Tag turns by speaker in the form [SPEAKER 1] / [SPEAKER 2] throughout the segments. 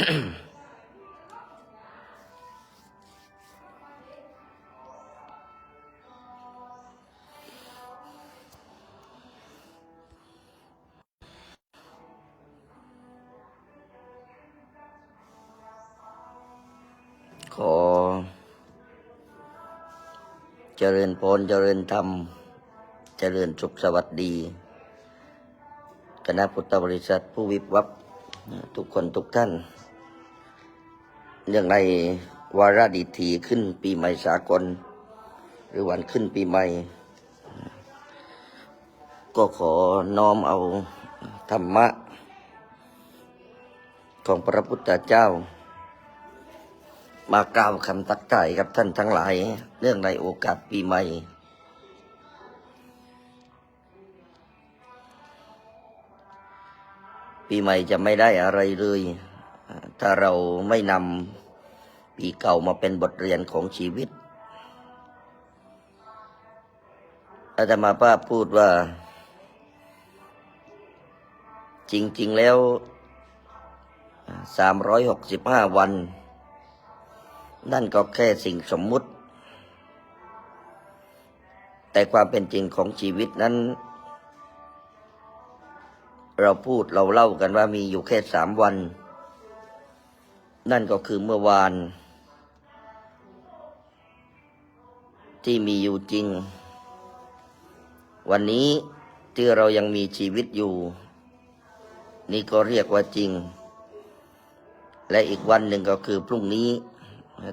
[SPEAKER 1] ขอ เจริญพรเจริญธรรม เจริญสุขสวัสดีคณะพุทธบริษัทผู้วิบวับทุกคนทุกท่าน เรื่องในวาระดิถีขึ้นปีใหม่สากล หรือวันขึ้นปีใหม่ ก็ขอน้อมเอาธรรมะ ของพระพุทธเจ้า มากล่าวคำตักไก่กับท่านทั้งหลายเนื่องในโอกาสปีใหม่ ปีใหม่จะไม่ได้อะไรเลย ถ้าเราไม่นำปีเก่ามาเป็นบทเรียนของชีวิต อาตมาภาพพูดว่า จริง ๆ แล้ว 365 วัน นั่นก็แค่สิ่งสมมุติ แต่ความเป็นจริงของชีวิตนั้น เราพูดเราเล่ากันว่ามีอยู่แค่สามวัน นั่นก็คือเมื่อวาน ที่มีอยู่จริง วันนี้ที่เรายังมีชีวิตอยู่ นี่ก็เรียกว่าจริง และอีกวันหนึ่งก็คือพรุ่งนี้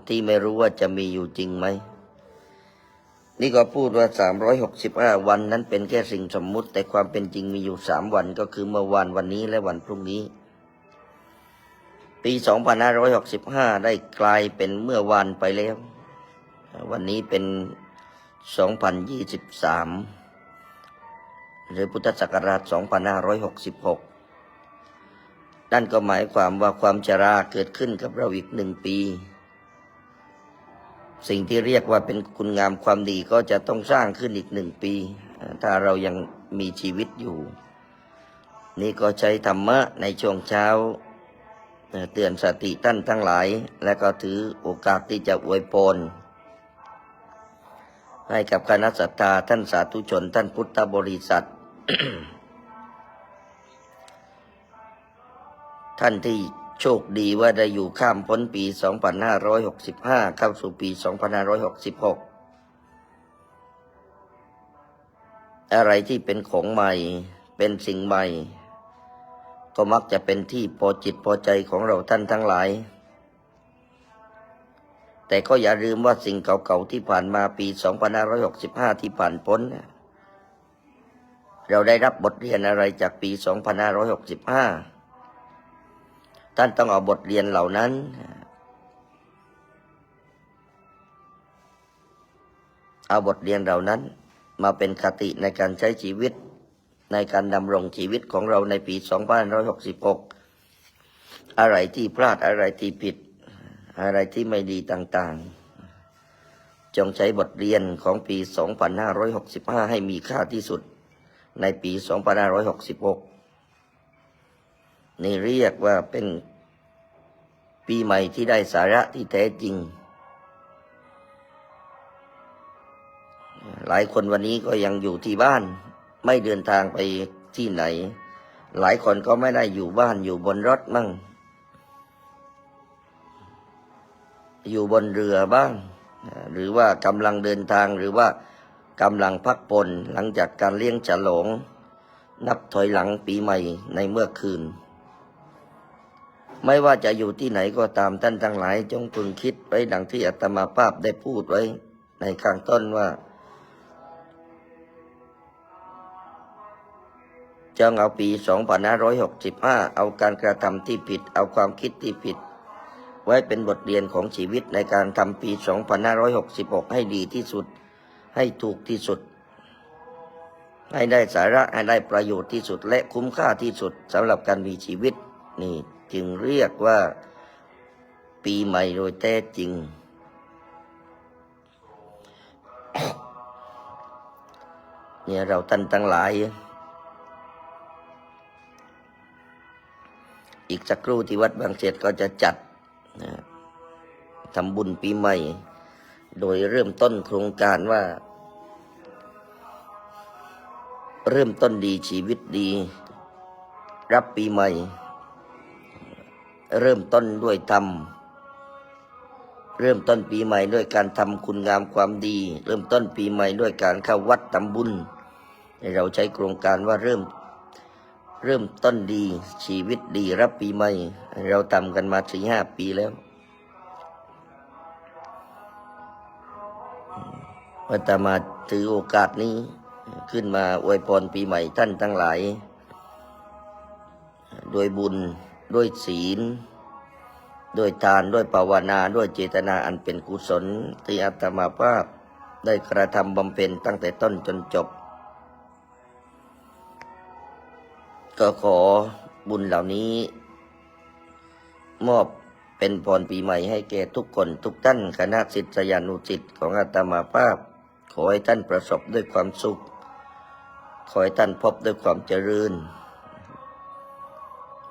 [SPEAKER 1] ที่ไม่รู้ว่าจะมีอยู่จริงไหม นี่ก็พูดว่า 365 วันนั้นเป็นแค่สิ่งสมมุติ แต่ความเป็นจริงมีอยู่สามวันก็คือเมื่อวานวันนี้และวันพรุ่งนี้ ปี 2565 ได้กลายเป็นเมื่อวานไปแล้ว วันนี้เป็น 2023 หรือพุทธศักราช 2566 นั่นก็หมายความว่าความชราเกิดขึ้นกับเราอีกหนึ่งปี สิ่งที่เรียกว่าเป็นคุณงามความดีก็จะต้องสร้างขึ้นอีกหนึ่งปี ถ้าเรายังมีชีวิตอยู่ นี่ก็ใช้ธรรมะในช่วงเช้า เตือนสติท่านทั้งหลาย และก็ถือโอกาสที่จะอวยพรให้กับคณะสัตยาท่านสาธุชน ท่านพุทธบริษัท ท่านที่โชคดีว่าได้อยู่ข้ามพ้นปี 2565 เข้าสู่ปี 2566 อะไรที่เป็นของใหม่เป็นสิ่งใหม่ ก็มักจะเป็นที่พอจิตพอใจของเราท่านทั้งหลาย แต่ก็อย่าลืมว่าสิ่งเก่าๆที่ผ่านมาปี 2565 ที่ผ่านพ้น เราได้รับบทเรียนอะไรจากปี 2565 ท่านต้องเอาบทเรียนเหล่านั้นเอาบทเรียนเหล่านั้นมาเป็นคติในการใช้ชีวิต ในการดำรงชีวิตของเราในปี 2566 อะไรที่พลาดอะไรที่ผิด อะไรที่ไม่ดีต่างๆ จงใช้บทเรียนของปี 2565 ให้มีค่าที่สุดในปี 2566 นี่เรียกว่าเป็นปีใหม่ที่ได้สาระที่แท้จริง หลายคนวันนี้ก็ยังอยู่ที่บ้าน ไม่เดินทางไปที่ไหน หลายคนก็ไม่ได้อยู่บ้านอยู่บนรถมั่ง อยู่บนเรือบ้าง หรือว่ากำลังเดินทางหรือว่ากำลังพักผ่อนหลังจากการเลี้ยงฉลอง นับถอยหลังปีใหม่ในเมื่อคืน ไม่ว่าจะอยู่ที่ไหนก็ตามท่านทั้งหลาย จงพึงคิดไว้ดังที่อาตมาภาพได้พูดไว้ ในข้างต้นว่า จงเอาปี 2565 เอาการกระทำที่ผิด เอาความคิดที่ผิด ไว้เป็นบทเรียนของชีวิตในการทำปี 2566 ให้ดีที่สุด ให้ถูกที่สุด ให้ได้สาระให้ได้ประโยชน์ที่สุด และคุ้มค่าที่สุดสำหรับการมีชีวิตนี่จึงเรียกว่าปีใหม่โดยแท้จริง เนี่ยเราท่านทั้งหลาย อีกสักครู่ที่วัดบางเสร็จก็จะจัดนะทำบุญปีใหม่ โดยเริ่มต้นโครงการว่า เริ่มต้นดีชีวิตดี รับปีใหม่ เริ่มต้นด้วยธรรมเริ่มต้นปีใหม่ด้วยการทำคุณงามความดี เริ่มต้นปีใหม่ด้วยการเข้าวัดทำบุญ เราใช้โครงการว่าเริ่ม เริ่มต้นดีชีวิตดีรับปีใหม่ เราทำกันมาสี่ห้าปีแล้ววัตมาถือโอกาสนี้ ขึ้นมาอวยพรปีใหม่ท่านทั้งหลายด้วยบุญด้วยศีล ด้วยทานด้วยภาวนาด้วยเจตนาอันเป็นกุศล ที่อาตมาภาพได้กระทำบำเพ็ญตั้งแต่ต้นจนจบ ก็ขอบุญเหล่านี้ มอบเป็นพรปีใหม่ให้แก่ทุกคนทุกท่านคณะศิษยานุศิษย์ของอาตมาภาพ ขอให้ท่านประสบด้วยความสุข ขอให้ท่านพบด้วยความเจริญ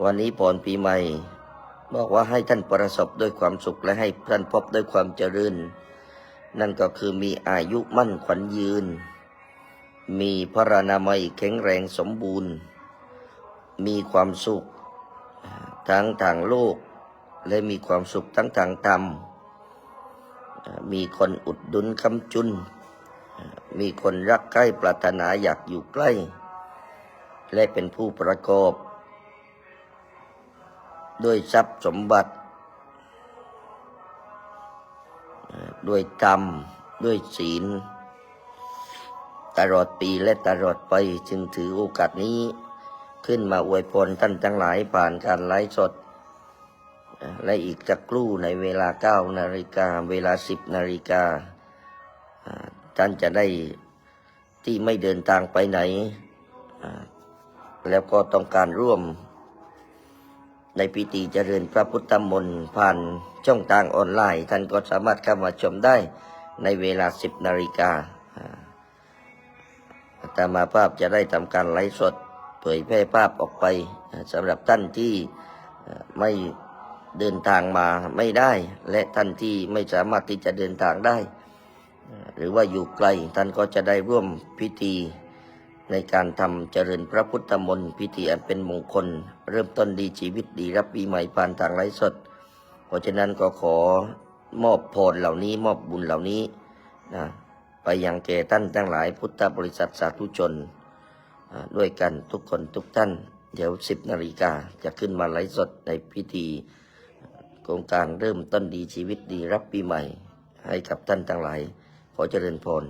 [SPEAKER 1] วันนี้พรปีใหม่ บอกว่าให้ท่านประสบด้วยความสุขและให้ท่านพบด้วยความเจริญ นั่นก็คือมีอายุมั่นขวัญยืน มีพระนามัยแข็งแรงสมบูรณ์ มีความสุข ทั้งทางโลก และมีความสุขทั้งทางธรรม มีคนอุดหนุนคำจุน มีคนรักใกล้ปรารถนาอยากอยู่ใกล้ และเป็นผู้ประกอบ ด้วยทรัพย์สมบัติ ด้วยธรรม ด้วยศีล ตลอดปีและตลอดไปจึงถือโอกาสนี้ ขึ้นมาอวยพรท่านทั้งหลายผ่านการไลฟ์สด และอีกจักครู่ในเวลาเก้านาฬิกาเวลาสิบนาฬิกาท่านจะได้ที่ไม่เดินทางไปไหน แล้วก็ต้องการร่วม ในพิธีเจริญพระพุทธมนต์ผ่านช่องทางออนไลน์ ท่านก็สามารถเข้ามาชมได้ในเวลาสิบนาฬิกาอ่ามาภาพจะได้ทำการไลฟ์สด เผยแพร่ภาพออกไปสำหรับท่านที่ไม่เดินทางมาไม่ได้ และท่านที่ไม่สามารถที่จะเดินทางได้ หรือว่าอยู่ไกลท่านก็จะได้ร่วมพิธีในการทำเจริญพระพุทธมนต์พิธีอันเป็นมงคล เริ่มต้นดีชีวิตดีรับปีใหม่ผ่านทางไลฟ์สด เพราะฉะนั้นก็ขอมอบพรเหล่านี้มอบบุญเหล่านี้นะไปยังแก่ท่านทั้งหลายพุทธบริษัทสาธุชน ด้วยกันทุกคนทุกท่าน เดี๋ยวสิบนาฬิกาจะขึ้นมาไลฟ์สดในพิธีโครงการเริ่มต้นดีชีวิตดีรับปีใหม่ ให้กับท่านทั้งหลาย ขอเจริญพร